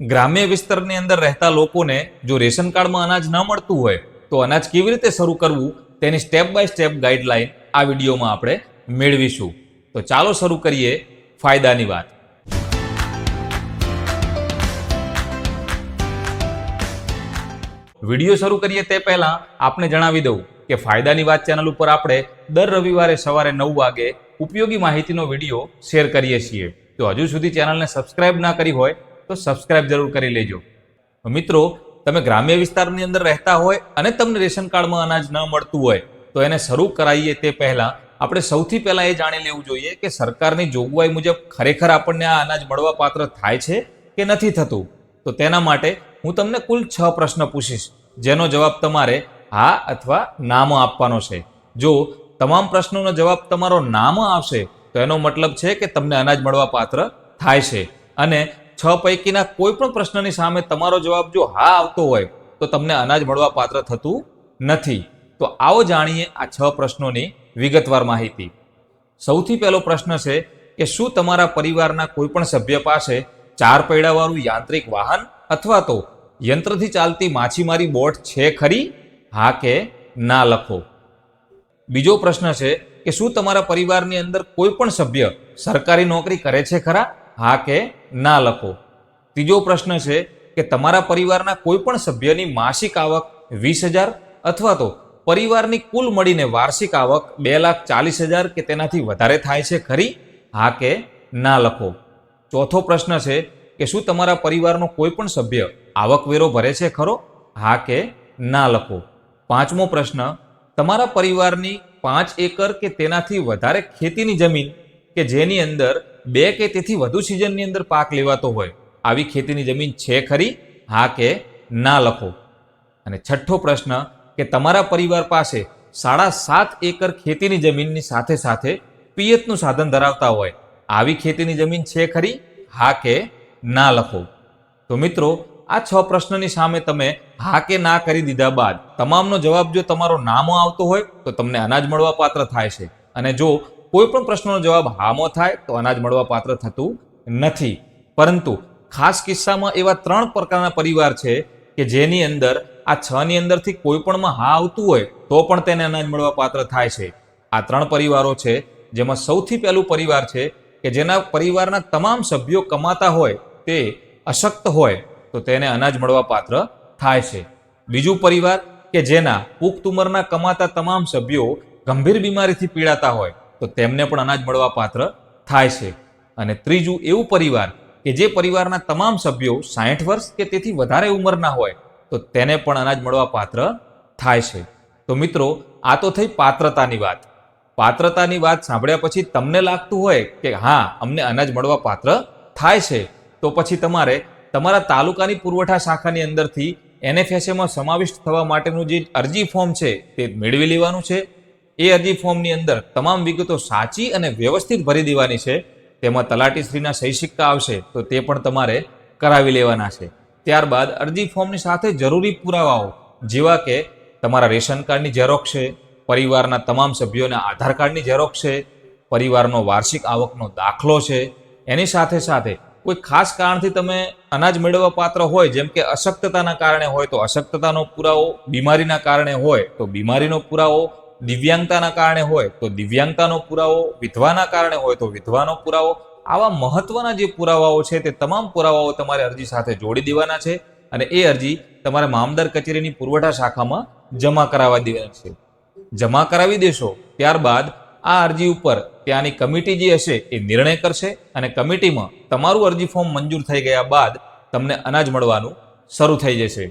ગ્રામ્ય વિસ્તારની અંદર રહેતા લોકોને જો રેશન કાર્ડમાં અનાજ ન મળતું હોય, તો અનાજ કેવી રીતે શરૂ કરવું તેની સ્ટેપ બાય સ્ટેપ ગાઈડલાઈન આ વિડીયોમાં આપણે મેળવીશું. તો ચાલો શરૂ કરીએ ફાયદાની વાત. વીડિયો શરૂ કરીએ તે પહેલા આપને જણાવી દઉં કે ફાયદાની વાત ચેનલ ઉપર આપણે દર રવિવારે સવારે નવ વાગે ઉપયોગી માહિતીનો વીડિયો શેર કરીએ છીએ. તો હજુ સુધી ચેનલને સબસ્ક્રાઇબ ના કરી હોય તો સબસ્ક્રાઇબ જરૂર કરી લેજો. મિત્રો, તમે ગ્રામ્ય વિસ્તારની અંદર રહેતા હોય અને તમને રેશન કાર્ડમાં અનાજ ન મળતું હોય, તો એને શરૂ કરાવીએ તે પહેલા આપણે સૌથી પહેલા એ જાણી લેવું જોઈએ કે સરકારની જોગવાઈ મુજબ ખરેખર આપણને આ અનાજ મળવા પાત્ર થાય છે કે નથી થતું? તો તેના માટે હું તમને કુલ છ પ્રશ્ન પૂછીશ, જેનો જવાબ તમારે હા અથવા નામાં આપવાનો છે. જો તમામ પ્રશ્નોનો જવાબ તમારો નામાં આવશે, તો એનો મતલબ છે કે તમને અનાજ મળવા પાત્ર થાય છે. અને છ પૈકીના કોઈ પણ પ્રશ્નની સામે તમારો જવાબ જો હા આવતો હોય, તો તમને અનાજ મળવા પાત્ર થતું નથી. તો આવો જાણીએ આ છ પ્રશ્નોની વિગતવાર માહિતી. સૌથી પહેલો પ્રશ્ન છે કે શું તમારા પરિવારના કોઈ પણ સભ્ય પાસે ચાર પૈડાવાળું યાંત્રિક વાહન અથવા તો યંત્રથી ચાલતી માછીમારી બોટ છે ખરી? હા કે ના લખો. બીજો પ્રશ્ન છે કે શું તમારા પરિવારની અંદર કોઈ પણ સભ્ય સરકારી નોકરી કરે છે ખરા? હા કે ના લખો. ત્રીજો પ્રશ્ન છે કે તમારા પરિવારના કોઈ પણ સભ્યની માસિક આવક વીસ હજાર અથવા તો પરિવારની કુલ મળીને વાર્ષિક આવક બે લાખ ચાલીસ હજાર કે તેનાથી વધારે થાય છે ખરી? હા કે ના લખો. ચોથો પ્રશ્ન છે કે શું તમારા પરિવારનો કોઈ પણ સભ્ય આવકવેરો ભરે છે ખરો? હા કે ના લખો. પાંચમો પ્રશ્ન, તમારા પરિવારની પાંચ એકર કે તેનાથી વધારે ખેતીની જમીન કે જેની અંદર બે કે તેથી વધુ સિઝનની અંદર પાક લેવાતો હોય, આવી ખેતીની જમીન છે ખરી? હા કે ના લખો. અને છઠ્ઠો પ્રશ્ન, કે તમારા પરિવાર પાસે સાડા સાત એકર ખેતીની જમીનની સાથે સાથે પિયતનું સાધન ધરાવતા હોય, આવી ખેતીની જમીન છે ખરી? હા કે ના લખો. તો મિત્રો, આ છ પ્રશ્નની સામે તમે હા કે ના કરી દીધા બાદ, તમામનો જવાબ જો તમારો નામો આવતો હોય, તો તમને અનાજ મળવા પાત્ર થાય છે. અને જો કોઈ પણ પ્રશ્નનો જવાબ હામો થાય તો અનાજ મળવા પાત્ર થતું નથી. પરંતુ ખાસ કિસ્સામાં એવા ત્રણ પ્રકારના પરિવાર છે કે જેની અંદર આ છ ની અંદરથી કોઈ પણમાં હા આવતું હોય તો પણ તેને અનાજ મળવા પાત્ર થાય છે. આ ત્રણ પરિવારો છે, જેમાં સૌથી પહેલું પરિવાર છે કે જેના પરિવારના તમામ સભ્યો કમાતા હોય તે અશક્ત હોય તો તેને અનાજ મળવા પાત્ર થાય છે. બીજું પરિવાર કે જેના પુખ્ત ઉંમરના કમાતા તમામ સભ્યો ગંભીર બીમારીથી પીડાતા હોય તો તેમને પણ અનાજ મળવા પાત્ર થાય છે. અને ત્રીજું એવું પરિવાર કે જે પરિવારના તમામ સભ્યો સાઠ વર્ષ કે તેથી વધારે ઉંમરના હોય, તો તેને પણ અનાજ મળવા પાત્ર થાય છે. તો મિત્રો, આ તો થઈ પાત્રતાની વાત. પાત્રતાની વાત સાંભળ્યા પછી તમને લાગતું હોય કે હા, અમને અનાજ મળવા પાત્ર થાય છે. તો પછી તમારે તમારા તાલુકાની પુરવઠા શાખાની અંદરથી એનએફએસએમાં સમાવિષ્ટ થવા માટેનું જે અરજી ફોર્મ છે, તે મેળવી લેવાનું છે. એ અરજી ફોર્મની અંદર તમામ વિગતો સાચી અને વ્યવસ્થિત ભરી દેવાની છે. તેમાં તલાટીશ્રીના સહી સિક્કા આવશે તો તે પણ તમારે કરાવી લેવાના છે. ત્યારબાદ અરજી ફોર્મની સાથે જરૂરી પુરાવાઓ, જેવા કે તમારા રેશન કાર્ડની ઝેરોક્ષ છે, પરિવારના તમામ સભ્યોના આધાર કાર્ડની ઝેરોક્ષ છે, પરિવારનો વાર્ષિક આવકનો દાખલો છે. એની સાથે સાથે કોઈ ખાસ કારણથી તમે અનાજ મેળવવા પાત્ર હોય, જેમ કે અશક્તતાના કારણે હોય, તો અશક્તતાનો પુરાવો, બીમારીના કારણે હોય, તો બીમારીનો પુરાવો દિવ્યાંગતાના કારણે હોય તો દિવ્યાંગતાનો પુરાવો, વિધવાના કારણે હોય તો વિધવાનો પુરાવો, આવા મહત્વના જે પુરાવાઓ છે તે તમામ પુરાવાઓ તમારે અરજી સાથે જોડી દેવાના છે અને એ અરજી તમારે મામદાર કચેરીની પુરવઠા શાખામાં જમા કરાવવા દેવાની છે. જમા કરાવી દેશો, ત્યારબાદ આ અરજી ઉપર ત્યાંની કમિટી જે હશે એ નિર્ણય કરશે અને કમિટીમાં તમારું અરજી ફોર્મ મંજૂર થઈ ગયા બાદ તમને અનાજ મળવાનું શરૂ થઈ જશે.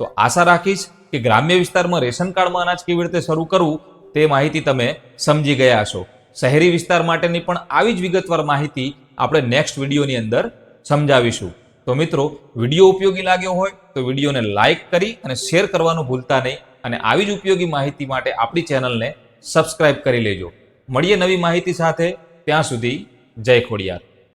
તો આશા રાખીશ કે ગ્રામ્ય વિસ્તારમાં રેશન કાર્ડમાં અનાજ કેવી રીતે શરૂ કરવું તે માહિતી તમે સમજી ગયા છો. શહેરી વિસ્તાર માટેની પણ આવી જ વિગતવાર માહિતી આપણે નેક્સ્ટ વિડીયોની અંદર સમજાવીશું. તો મિત્રો, વીડિયો ઉપયોગી લાગ્યો હોય તો વિડીયોને લાઇક કરી અને શેર કરવાનું ભૂલતા નહીં અને આવી જ ઉપયોગી માહિતી માટે આપણી ચેનલને સબસ્ક્રાઇબ કરી લેજો. મળીએ નવી માહિતી સાથે. ત્યાં સુધી જય ખોડિયાર.